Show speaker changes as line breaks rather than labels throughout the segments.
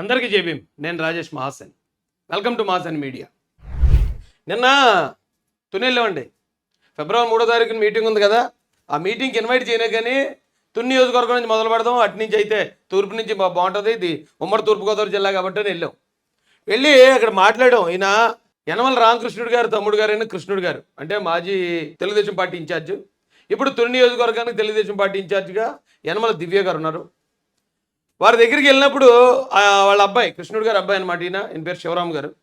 అందరికీ జేబీం నేను Rajesh Mahasan. Welcome to Mahasan media నిన్న తుని ఫిబ్రవరి మూడో తారీఖున మీటింగ్ ఉంది కదా. ఆ మీటింగ్కి ఇన్వైట్ చేయలే కానీ తుని నియోజకవర్గం నుంచి మొదలు పెడదాం. అటు నుంచి అయితే తూర్పు నుంచి బాగుంటుంది. ఇది ఉమ్మడి తూర్పుగోదావరి జిల్లా కాబట్టి అని వెళ్ళాం. వెళ్ళి అక్కడ మాట్లాడాం. ఈయన యనమల రామకృష్ణుడు గారు తమ్ముడు గారు కృష్ణుడు గారు. అంటే మాజీ తెలుగుదేశం పార్టీ ఇన్ఛార్జ్. ఇప్పుడు తుని నియోజకవర్గానికి తెలుగుదేశం పార్టీ ఇన్ఛార్జ్గా యనమల దివ్య గారు ఉన్నారు. వారి దగ్గరికి వెళ్ళినప్పుడు వాళ్ళ అబ్బాయి కృష్ణుడు గారు అబ్బాయి అనమాట ఈయన ఈయన పేరు శివరామ్ గారు.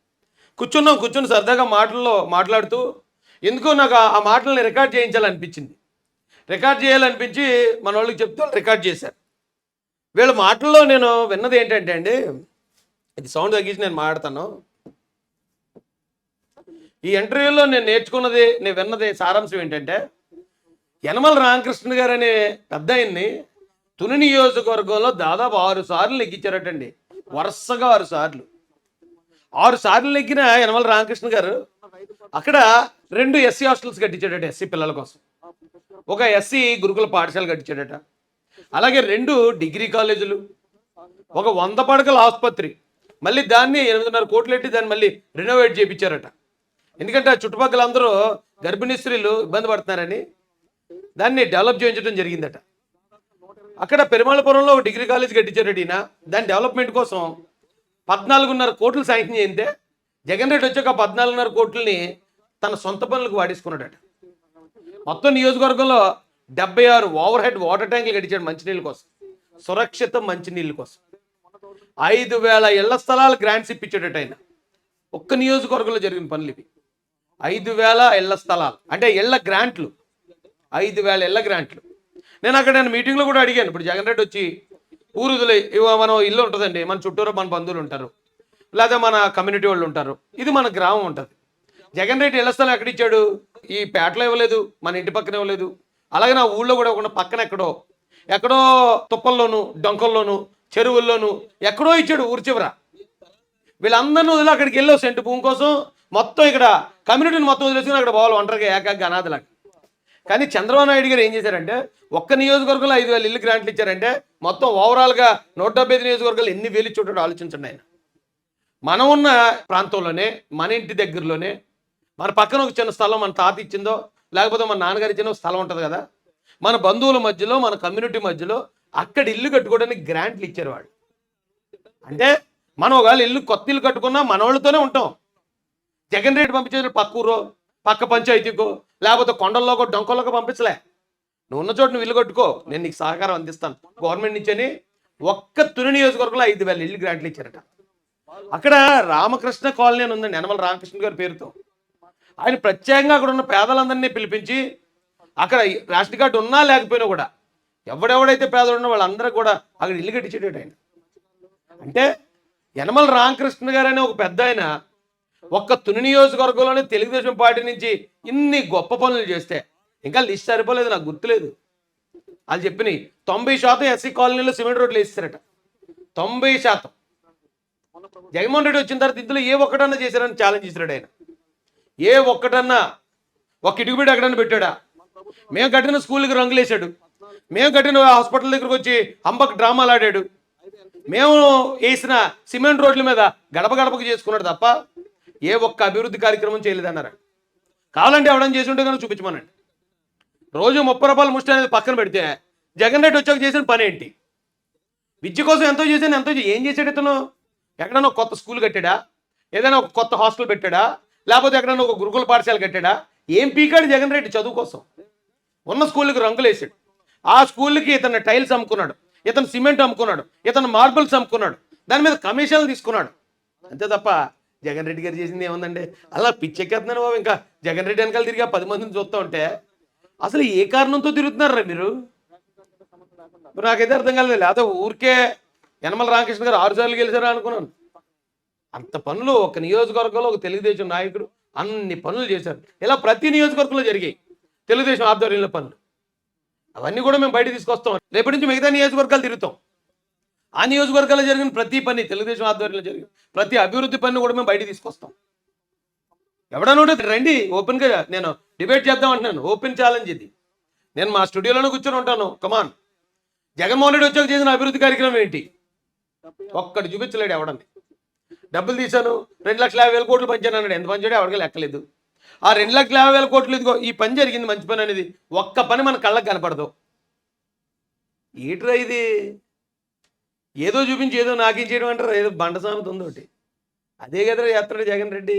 కూర్చున్నాం కూర్చుని సరదాగా మాటల్లో మాట్లాడుతూ ఎందుకో నాకు ఆ- మాటల్ని రికార్డ్ చేయించాలనిపించింది. రికార్డ్ చేయాలనిపించి మన వాళ్ళకి చెప్తే వాళ్ళు రికార్డ్ చేశారు. వీళ్ళ మాటల్లో నేను విన్నది ఏంటంటే అండి ఇది సౌండ్ తగ్గించి నేను మాట్లాడతాను. ఈ ఇంటర్వ్యూలో నేను నేర్చుకున్నది నేను విన్నది సారాంశం ఏంటంటే యనమల రామకృష్ణ గారు అనే పెద్ద ఆయన్ని తుని నియోజకవర్గంలో దాదాపు ఆరు సార్లు లెక్కించారటండి వరుసగా ఆరు సార్లు. ఆరు సార్లు లెక్కిన యనమల రామకృష్ణ గారు అక్కడ రెండు ఎస్సీ హాస్టల్స్ కట్టించాడట ఎస్సీ పిల్లల కోసం. ఒక ఎస్సీ గురుకుల పాఠశాల కట్టించాడట. అలాగే రెండు డిగ్రీ కాలేజీలు ఒక వంద పడకల ఆసుపత్రి. మళ్ళీ దాన్ని ఎనిమిదిన్నర కోట్లు ఎట్టి దాన్ని మళ్ళీ రెనోవేట్ చేయించారట ఎందుకంటే ఆ చుట్టుపక్కల అందరూ గర్భిణీ స్త్రీలు ఇబ్బంది పడుతున్నారని దాన్ని డెవలప్ చేయించడం జరిగిందట. అక్కడ పెరుమాళపురంలో ఒక డిగ్రీ కాలేజ్ కట్టించారట ఈయన దాని డెవలప్మెంట్ కోసం పద్నాలుగున్నర కోట్లు శాంక్షన్ చేయితే జగన్ రెడ్డి వచ్చాక పద్నాలుగున్నర కోట్లని తన సొంత పనులకు వాడేసుకున్నాడట. మొత్తం నియోజకవర్గంలో డెబ్బై ఆరు ఓవర్ హెడ్ వాటర్ ట్యాంకులు కట్టించాడు మంచినీళ్ళ కోసం సురక్షిత మంచినీళ్ళ కోసం. ఐదు వేల ఇళ్ళ స్థలాలు గ్రాంట్స్ ఇప్పించాడట ఆయన. ఒక్క నియోజకవర్గంలో జరిగిన పనులు ఇవి. ఐదు వేల ఇళ్ళ స్థలాలు అంటే ఇళ్ళ గ్రాంట్లు ఐదు వేల ఇళ్ళ గ్రాంట్లు. నేను అక్కడ నేను మీటింగ్లో కూడా అడిగాను. ఇప్పుడు జగన్ రెడ్డి వచ్చి ఊరుదులు మనం ఇల్లు ఉంటుందండి. మన చుట్టూరు మన బంధువులు ఉంటారు. లేదా మన కమ్యూనిటీ వాళ్ళు ఉంటారు. ఇది మన గ్రామం ఉంటుంది. జగన్ రెడ్డి ఇళ్ళ స్థలం ఎక్కడ ఇచ్చాడు? ఈ పేటలో ఇవ్వలేదు మన ఇంటి పక్కన ఇవ్వలేదు. అలాగే నా ఊళ్ళో కూడా ఒక పక్కన ఎక్కడో ఎక్కడో తుప్పల్లోను డొంకల్లోను చెరువుల్లోను ఎక్కడో ఇచ్చాడు ఊరి చివర. వీళ్ళందరినీ వదిలి అక్కడికి వెళ్ళావు సెంటు భూమి కోసం. మొత్తం ఇక్కడ కమ్యూనిటీని మొత్తం వదిలేసుకుని అక్కడ పోవాలి ఒంటరిగా ఏకాగ్గా అనాథలాగా. కానీ చంద్రబాబు నాయుడు గారు ఏం చేశారంటే ఒక్క నియోజకవర్గంలో ఐదు వేల ఇల్లు గ్రాంట్లు ఇచ్చారంటే మొత్తం ఓవరాల్గా నూట డెబ్బై ఐదు నియోజకవర్గాలు ఎన్ని వేలు ఇచ్చుంటాడో ఆలోచించండి ఆయన. మనం ఉన్న ప్రాంతంలోనే మన ఇంటి దగ్గరలోనే మన పక్కన ఒక చిన్న స్థలం మన తాత ఇచ్చిందో లేకపోతే మన నాన్నగారు ఇచ్చిన స్థలం ఉంటుంది కదా మన బంధువుల మధ్యలో మన కమ్యూనిటీ మధ్యలో అక్కడ ఇల్లు కట్టుకోవడానికి గ్రాంట్లు ఇచ్చారు వాళ్ళు. అంటే మనం ఒకవేళ ఇల్లు కొత్త ఇల్లు కట్టుకున్నా మన వాళ్ళతోనే ఉంటాం. జగన్ రెడ్డి పంపించిన పక్క ఊరో పక్క పంచాయతీకో లేకపోతే కొండల్లోకో డొంకల్లోకో పంపించలే. నువ్వు ఉన్న చోట నువ్వు ఇల్లు కట్టుకో నేను నీకు సహకారం అందిస్తాను. గవర్నమెంట్ నుంచని ఒక్క తుని నియోజకవర్గంలో ఐదు వేల ఇల్లు గ్రాంట్లు ఇచ్చారట. అక్కడ రామకృష్ణ కాలనీ అని ఉందండి యనమల రామకృష్ణ గారి పేరుతో. ఆయన ప్రత్యేకంగా అక్కడ ఉన్న పేదలందరినీ పిలిపించి అక్కడ రేషన్ కార్డు ఉన్నా లేకపోయినా కూడా ఎవడెవడైతే పేదలు ఉన్నా వాళ్ళందరూ కూడా అక్కడ ఇల్లు కట్టించేటట్టు ఆయన. అంటే యనమల రామకృష్ణ గారు అనే ఒక పెద్ద ఆయన ఒక్క తుని నియోజకవర్గంలోనే తెలుగుదేశం పార్టీ నుంచి ఇన్ని గొప్ప పనులు చేస్తే ఇంకా లిస్ట్ సరిపోలేదు నాకు గుర్తులేదు. వాళ్ళు చెప్పినాయి తొంభై శాతం ఎస్సీ కాలనీలో సిమెంట్ రోడ్లు వేస్తారట. తొంభై శాతం. జగన్మోహన్ రెడ్డి వచ్చిన తర్వాత ఇందులో ఏ ఒక్కటన్నా చేశారని ఛాలెంజ్ చేశాడు ఆయన. ఏ ఒక్కటన్నా ఒక ఇటుకుబిడ్డ ఎక్కడన్నా పెట్టాడా? మేము కట్టిన స్కూల్కి రంగులేశాడు మేము కట్టిన హాస్పిటల్ దగ్గరకు వచ్చి అంబక్ డ్రామాలు ఆడాడు. మేము వేసిన సిమెంట్ రోడ్ల మీద గడప గడపకు చేసుకున్నాడు తప్ప ఏ ఒక్క అభివృద్ధి కార్యక్రమం చేయలేదన్నారు? కావాలంటే ఎవడని చేసి ఉంటే కనుక చూపించమనండి. రోజు ముప్పై రూపాయల ముష్టి అనేది పక్కన పెడితే జగన్ రెడ్డి వచ్చాక చేసిన పని ఏంటి? విద్య కోసం ఎంతో చేశాను ఎంతో ఏం చేశాడు ఇతను? ఎక్కడైనా ఒక కొత్త స్కూల్ కట్టాడా? ఏదైనా ఒక కొత్త హాస్టల్ పెట్టాడా? లేకపోతే ఎక్కడైనా ఒక గురుకుల పాఠశాల కట్టాడా? ఏం పీకాడు జగన్ రెడ్డి చదువు కోసం? ఉన్న స్కూల్కి రంగులు వేసాడు ఆ స్కూల్కి ఇతను టైల్స్ అమ్ముకున్నాడు ఇతను సిమెంట్ అమ్ముకున్నాడు ఇతను మార్బుల్స్ అమ్ముకున్నాడు దాని మీద కమిషన్లు తీసుకున్నాడు. అంతే తప్ప జగన్ రెడ్డి గారు చేసింది ఏముందండి? అలా పిచ్చెక్కేస్తున్నాను బాబు ఇంకా. జగన్ రెడ్డి వెనకాల తిరిగి పది మందిని చూస్తూ ఉంటే అసలు ఏ కారణంతో తిరుగుతున్నారా మీరు? ఇప్పుడు నాకైతే అర్థం కాలేదు. లేకపోతే ఊరికే యనమల రామకృష్ణ గారు ఆరుసార్లు గెలిచారా అనుకున్నాను. అంత పనులు ఒక నియోజకవర్గంలో ఒక తెలుగుదేశం నాయకుడు అన్ని పనులు చేశారు. ఇలా ప్రతి నియోజకవర్గంలో జరిగాయి. తెలుగుదేశం ఆధ్వర్యంలో పనులు. అవన్నీ కూడా మేము బయట తీసుకొస్తాం. రేపటి నుంచి మిగతా నియోజకవర్గాలు తిరుగుతాం. ఆ నియోజకవర్గాల్లో జరిగిన ప్రతి పని తెలుగుదేశం ఆధ్వర్యంలో జరిగిన ప్రతి అభివృద్ధి పనిని కూడా మేము బయట తీసుకొస్తాం. ఎవడన్నా ఉంటే రండి ఓపెన్గా నేను డిబేట్ చేద్దాం అంటున్నాను. ఓపెన్ ఛాలెంజ్ ఇది. నేను మా స్టూడియోలోనే కూర్చొని ఉంటాను. కమాన్ జగన్మోహన్ రెడ్డి వచ్చాక చేసిన అభివృద్ధి కార్యక్రమం ఏంటి? ఒక్కటి చూపించలేడు ఎవడని. డబ్బులు తీశాను. రెండు లక్షల యాభై వేల కోట్లు పనిచాను అన్నాడు. ఎంత పంచాడో ఎవరికి లెక్కలేదు. ఆ రెండు లక్షల యాభై వేల కోట్లు ఇదిగో ఈ పని జరిగింది. మంచి పని అనేది ఒక్క పని మన కళ్ళకు కనపడదు. ఏట్రా ఇది? ఏదో చూపించి ఏదో నాకించేయడం అంటారు ఏదో బండ సామెత ఉందోటి అదే కదా యాత్ర జగన్ రెడ్డి.